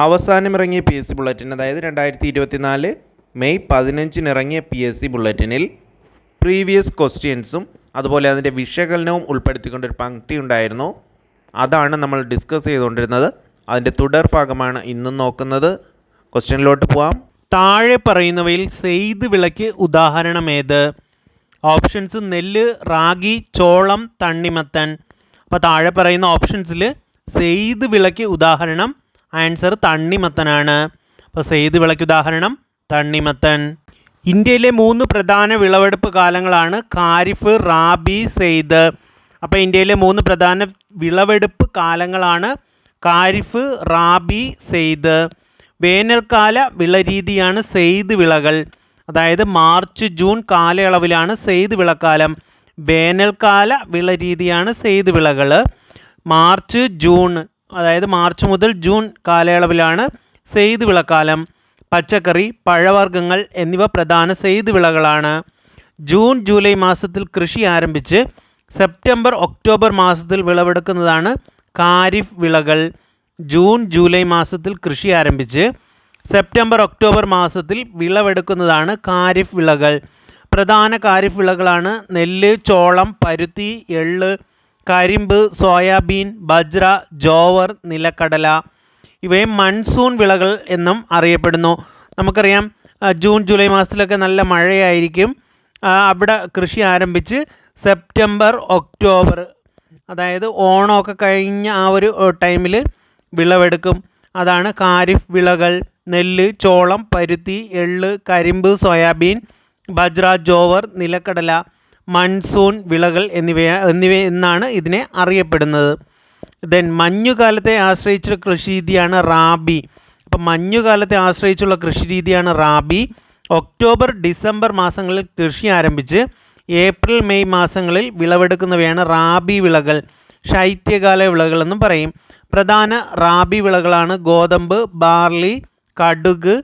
അവസാനം ഇറങ്ങിയ P S C bulletin അതായത് രണ്ടായിരത്തി ഇരുപത്തിനാല് മെയ് പതിനഞ്ചിന് ഇറങ്ങിയ പി എസ് സി ബുള്ളറ്റിനിൽ പ്രീവിയസ് ക്വസ്റ്റ്യൻസും അതുപോലെ അതിന്റെ വിശകലനവും ഉൾപ്പെടുത്തിക്കൊണ്ടൊരു പങ്ക്തി ഉണ്ടായിരുന്നു. അതാണ് നമ്മൾ ഡിസ്കസ് ചെയ്തുകൊണ്ടിരുന്നത്. അതിന്റെ തുടർ ഭാഗമാണ് ഇന്നും നോക്കുന്നത്. ക്വസ്റ്റ്യനിലോട്ട് പോവാം. താഴെ പറയുന്നവയിൽ സെയ്ത് വിളയ്ക്ക് ഉദാഹരണം ഏത്? ഓപ്ഷൻസ് നെല്ല് റാഗി ചോളം തണ്ണിമത്തൻ. അപ്പോൾ താഴെ പറയുന്ന ഓപ്ഷൻസിൽ സെയ്ത് വിളയ്ക്ക് ഉദാഹരണം ആൻസർ തണ്ണിമത്തനാണ്. അപ്പോൾ സെയ്ത് വിളയ്ക്ക് ഉദാഹരണം തണ്ണിമത്തൻ. ഇന്ത്യയിലെ മൂന്ന് പ്രധാന വിളവെടുപ്പ് കാലങ്ങളാണ് ഖാരിഫ് റാബി സെയ്ദ്. അപ്പോൾ ഇന്ത്യയിലെ മൂന്ന് പ്രധാന വിളവെടുപ്പ് കാലങ്ങളാണ് ഖാരിഫ് റാബി സെയ്ദ്. വേനൽക്കാല വിളരീതിയാണ് സെയ്ത് വിളകൾ. അതായത് മാർച്ച് ജൂൺ കാലയളവിലാണ് സെയ്ത് വിളക്കാലം. വേനൽക്കാല വിളരീതിയാണ് സെയ്ത് വിളകൾ മാർച്ച് ജൂൺ അതായത് മാർച്ച് മുതൽ ജൂൺ കാലയളവിലാണ് സെയ്ത് വിളക്കാലം പച്ചക്കറി പഴവർഗങ്ങൾ എന്നിവ പ്രധാന സെയ്ത് വിളകളാണ്. ജൂൺ ജൂലൈ മാസത്തിൽ കൃഷി ആരംഭിച്ച് സെപ്റ്റംബർ ഒക്ടോബർ മാസത്തിൽ വിളവെടുക്കുന്നതാണ് കാരിഫ് വിളകൾ. ജൂൺ ജൂലൈ മാസത്തിൽ കൃഷി ആരംഭിച്ച് സെപ്റ്റംബർ ഒക്ടോബർ മാസത്തിൽ വിളവെടുക്കുന്നതാണ് കാരിഫ് വിളകൾ. പ്രധാന കാരിഫ് വിളകളാണ് നെല്ല് ചോളം പരുത്തി എള്ള് കരിമ്പ് സോയാബീൻ ബജ്ര ജോവർ നിലക്കടല ഇവയെ മൺസൂൺ വിളകൾ എന്നും അറിയപ്പെടുന്നു. നമുക്കറിയാം ജൂൺ ജൂലൈ മാസത്തിലൊക്കെ നല്ല മഴയായിരിക്കും. അവിടെ കൃഷി ആരംഭിച്ച് സെപ്റ്റംബർ ഒക്ടോബർ അതായത് ഓണമൊക്കെ കഴിഞ്ഞ ആ ഒരു ടൈമിൽ വിളവെടുക്കും. അതാണ് കാരിഫ് വിളകൾ നെല്ല് ചോളം പരുത്തി എള്ള് കരിമ്പ് സോയാബീൻ ബജ്ര ജോവർ നിലക്കടല. മൺസൂൺ വിളകൾ എന്നിവ എന്നിവ എന്നാണ് ഇതിനെ അറിയപ്പെടുന്നത്. ദെൻ മഞ്ഞുകാലത്തെ ആശ്രയിച്ചുള്ള കൃഷിരീതിയാണ് റാബി. അപ്പം മഞ്ഞുകാലത്തെ ആശ്രയിച്ചുള്ള കൃഷി രീതിയാണ് റാബി. ഒക്ടോബർ ഡിസംബർ മാസങ്ങളിൽ കൃഷി ആരംഭിച്ച് ഏപ്രിൽ മെയ് മാസങ്ങളിൽ വിളവെടുക്കുന്നവയാണ് റാബി വിളകൾ. ശൈത്യകാല വിളകളെന്നും പറയും. പ്രധാന റാബി വിളകളാണ് ഗോതമ്പ് ബാർലി കടുക്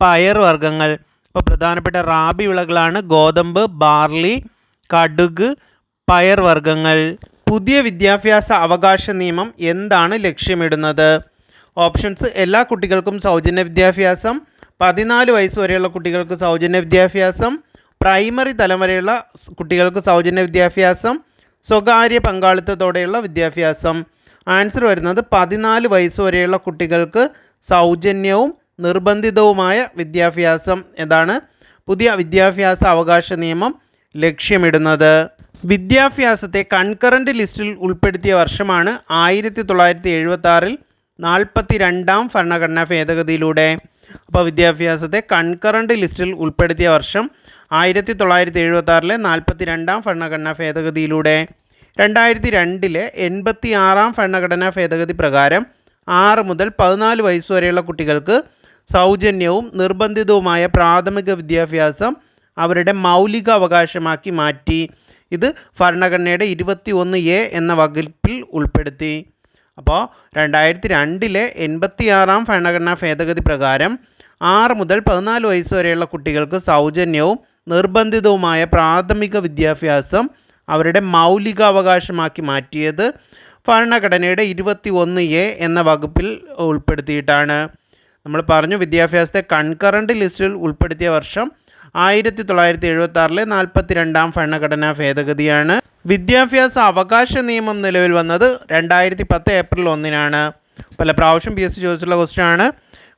പയർ വർഗങ്ങൾ. അപ്പോൾ പ്രധാനപ്പെട്ട റാബി വിളകളാണ് ഗോതമ്പ് ബാർലി കടുക് പയർ വർഗങ്ങൾ. പുതിയ വിദ്യാഭ്യാസ അവകാശ നിയമം എന്താണ് ലക്ഷ്യമിടുന്നത്? ഓപ്ഷൻസ്. എല്ലാ കുട്ടികൾക്കും സൗജന്യ വിദ്യാഭ്യാസം. പതിനാല് വയസ്സ് വരെയുള്ള കുട്ടികൾക്ക് സൗജന്യ വിദ്യാഭ്യാസം. പ്രൈമറി തലം വരെയുള്ള കുട്ടികൾക്ക് സൗജന്യ വിദ്യാഭ്യാസം. സ്വകാര്യ പങ്കാളിത്തത്തോടെയുള്ള വിദ്യാഭ്യാസം. ആൻസർ വരുന്നത് പതിനാല് വയസ്സ് വരെയുള്ള കുട്ടികൾക്ക് സൗജന്യവും നിർബന്ധിതവുമായ വിദ്യാഭ്യാസം. എന്നാണ് പുതിയ വിദ്യാഭ്യാസ അവകാശ നിയമം. ലക്ഷ്യമിടുന്നത്. വിദ്യാഭ്യാസത്തെ കൺകറന്റ് ലിസ്റ്റിൽ ഉൾപ്പെടുത്തിയ വർഷമാണ് ആയിരത്തി തൊള്ളായിരത്തി എഴുപത്തി ആറിൽ നാൽപ്പത്തി രണ്ടാം ഭരണഘടനാ ഭേദഗതിയിലൂടെ. അപ്പോൾ വിദ്യാഭ്യാസത്തെ കൺകറന്റ് ലിസ്റ്റിൽ ഉൾപ്പെടുത്തിയ വർഷം ആയിരത്തി തൊള്ളായിരത്തി എഴുപത്തി ആറിലെ നാൽപ്പത്തി രണ്ടാം ഭരണഘടനാ ഭേദഗതിയിലൂടെ. രണ്ടായിരത്തി രണ്ടിലെ എൺപത്തി ആറാം ഭരണഘടനാ ഭേദഗതി പ്രകാരം ആറ് മുതൽ പതിനാല് വയസ്സ് വരെയുള്ള കുട്ടികൾക്ക് സൗജന്യവും നിർബന്ധിതവുമായ പ്രാഥമിക വിദ്യാഭ്യാസം അവരുടെ മൗലിക അവകാശമാക്കി മാറ്റി. ഇത് ഭരണഘടനയുടെ ഇരുപത്തി ഒന്ന് എ എന്ന വകുപ്പിൽ ഉൾപ്പെടുത്തി. അപ്പോൾ രണ്ടായിരത്തി രണ്ടിലെ എൺപത്തിയാറാം ഭരണഘടനാ ഭേദഗതി പ്രകാരം ആറ് മുതൽ പതിനാല് വയസ്സ് വരെയുള്ള കുട്ടികൾക്ക് സൗജന്യവും നിർബന്ധിതവുമായ പ്രാഥമിക വിദ്യാഭ്യാസം അവരുടെ മൗലികാവകാശമാക്കി മാറ്റിയത് ഭരണഘടനയുടെ ഇരുപത്തി ഒന്ന് എ എന്ന വകുപ്പിൽ ഉൾപ്പെടുത്തിയിട്ടാണ്. നമ്മൾ പറഞ്ഞു വിദ്യാഭ്യാസത്തെ കൺകറന്റ് ലിസ്റ്റിൽ ഉൾപ്പെടുത്തിയ വർഷം ആയിരത്തി തൊള്ളായിരത്തി എഴുപത്തി ആറിലെ നാൽപ്പത്തി രണ്ടാം ഭരണഘടനാ ഭേദഗതിയാണ്. വിദ്യാഭ്യാസ അവകാശ നിയമം നിലവിൽ വന്നത് രണ്ടായിരത്തി പത്ത് ഏപ്രിൽ ഒന്നിനാണ്. പല പ്രാവശ്യം പി എസ് സി ചോദിച്ചിട്ടുള്ള ക്വസ്റ്റ്യൻ ആണ്.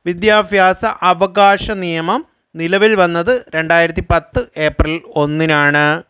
വിദ്യാഭ്യാസ അവകാശ നിയമം നിലവിൽ വന്നത് രണ്ടായിരത്തി പത്ത് ഏപ്രിൽ ഒന്നിനാണ്.